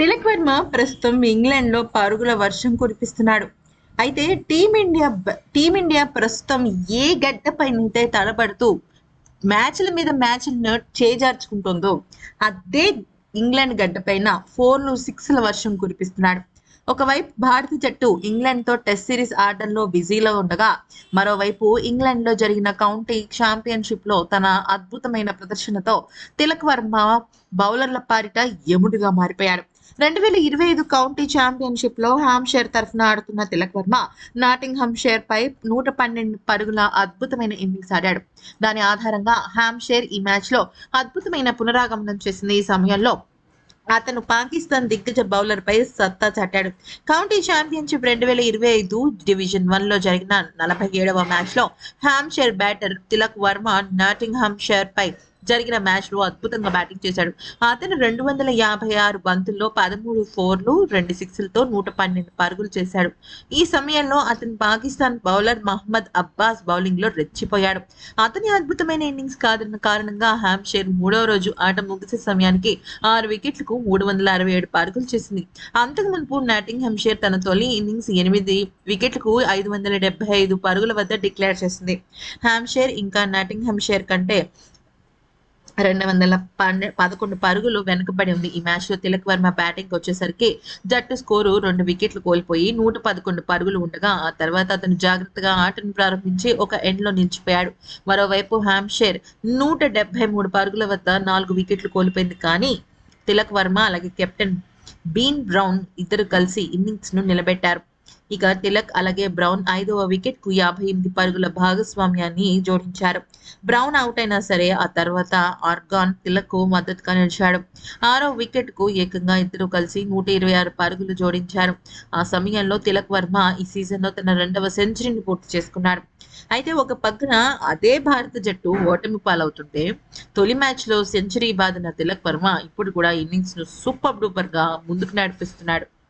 తిలక్ వర్మ ప్రస్తుతం ఇంగ్లాండ్లో పరుగుల వర్షం కురిపిస్తున్నాడు. అయితే టీమిండియా టీమిండియా ప్రస్తుతం ఏ గడ్డపైనైతే తడబడుతూ మ్యాచ్ల మీద మ్యాచ్లను చేజార్చుకుంటుందో అదే ఇంగ్లాండ్ గడ్డపైన ఫోర్లు సిక్స్ల వర్షం కురిపిస్తున్నాడు. ఒకవైపు భారత జట్టు ఇంగ్లాండ్తో టెస్ట్ సిరీస్ ఆడడంలో బిజీలో ఉండగా మరోవైపు ఇంగ్లాండ్లో జరిగిన కౌంటీ ఛాంపియన్షిప్లో తన అద్భుతమైన ప్రదర్శనతో తిలక్ వర్మ బౌలర్ల పారిట యముడిగా మారిపోయాడు. రెండు వేల ఇరవై ఐదు కౌంటీ ఛాంపియన్షిప్లో హామ్షేర్ తరఫున ఆడుతున్న తిలక్ వర్మ నాటింగ్ హంషైర్ పై నూట పన్నెండు పరుగుల అద్భుతమైన ఇన్నింగ్స్ ఆడాడు. దాని ఆధారంగా హామ్షేర్ ఈ మ్యాచ్లో అద్భుతమైన పునరాగమనం చేసింది ఈ సమయంలో అతను పాకిస్తాన్ దిగ్గజ బౌలర్ పై సత్తా చాటాడు. కౌంటీ ఛాంపియన్షిప్ రెండు వేల ఇరవై ఐదు డివిజన్ వన్లో జరిగిన నలభై ఏడవ మ్యాచ్లో Hampshire batter Tilak Varma Nottinghamshire పై జరిగిన మ్యాచ్లో అద్భుతంగా బ్యాటింగ్ చేశాడు. అతను రెండు వందల యాభై ఆరు బంతుల్లో పదమూడు ఫోర్లు రెండు సిక్స్లతో నూట పన్నెండు పరుగులు చేశాడు. ఈ సమయంలో అతను పాకిస్తాన్ బౌలర్ మహమ్మద్ అబ్బాస్ బౌలింగ్లో రెచ్చిపోయాడు. అతని అద్భుతమైన ఇన్నింగ్స్ కాదన్న కారణంగా హామ్షైర్ మూడో రోజు ఆట ముగిసే సమయానికి ఆరు వికెట్లకు మూడు వందల అరవై ఏడు పరుగులు చేసింది. అంతకు మునుపు నాటింగ్ హంషేర్ తన తొలి ఇన్నింగ్స్ ఎనిమిది వికెట్లకు ఐదు వందల డెబ్బై ఐదు పరుగుల వద్ద డిక్లేర్ చేసింది. హామ్షేర్ ఇంకా నాటింగ్ హంషేర్ కంటే రెండు వందల పన్నె పదకొండు పరుగులు వెనుకబడి ఉంది. ఈ మ్యాచ్లో తిలక్ వర్మ బ్యాటింగ్ వచ్చేసరికి జట్టు స్కోరు రెండు వికెట్లు కోల్పోయి నూట పదకొండు పరుగులు ఉండగా ఆ తర్వాత అతను జాగ్రత్తగా ఆటను ప్రారంభించి ఒక ఎండ్లో నిలిచిపోయాడు. మరోవైపు హామ్షేర్ నూట డెబ్బై మూడు పరుగుల వద్ద నాలుగు వికెట్లు కోల్పోయింది. కానీ తిలక్ వర్మ అలాగే కెప్టెన్ బీన్ బ్రౌన్ ఇద్దరు కలిసి ఇన్నింగ్స్ను నిలబెట్టారు. ఇక తిలక్ అలాగే బ్రౌన్ ఐదవ వికెట్కు యాభై ఎనిమిది పరుగుల భాగస్వామ్యాన్ని జోడించారు. బ్రౌన్ అవుట్ అయినా సరే ఆ తర్వాత ఆర్గాన్ తిలక్కు మద్దతుగా నిలిచాడు. ఆరో వికెట్కు ఏకంగా ఇద్దరు కలిసి నూట ఇరవై ఆరు పరుగులు జోడించారు. ఆ సమయంలో తిలక్ వర్మ ఈ సీజన్లో తన రెండవ సెంచరీని పూర్తి చేసుకున్నాడు. అయితే ఒక పక్కన అదే భారత జట్టు ఓటమి పాలవుతుంటే తొలి మ్యాచ్లో సెంచరీ బాధిన తిలక్ వర్మ ఇప్పుడు కూడా ఇన్నింగ్స్ను సూపర్ డూపర్గా ముందుకు నడిపిస్తున్నాడు.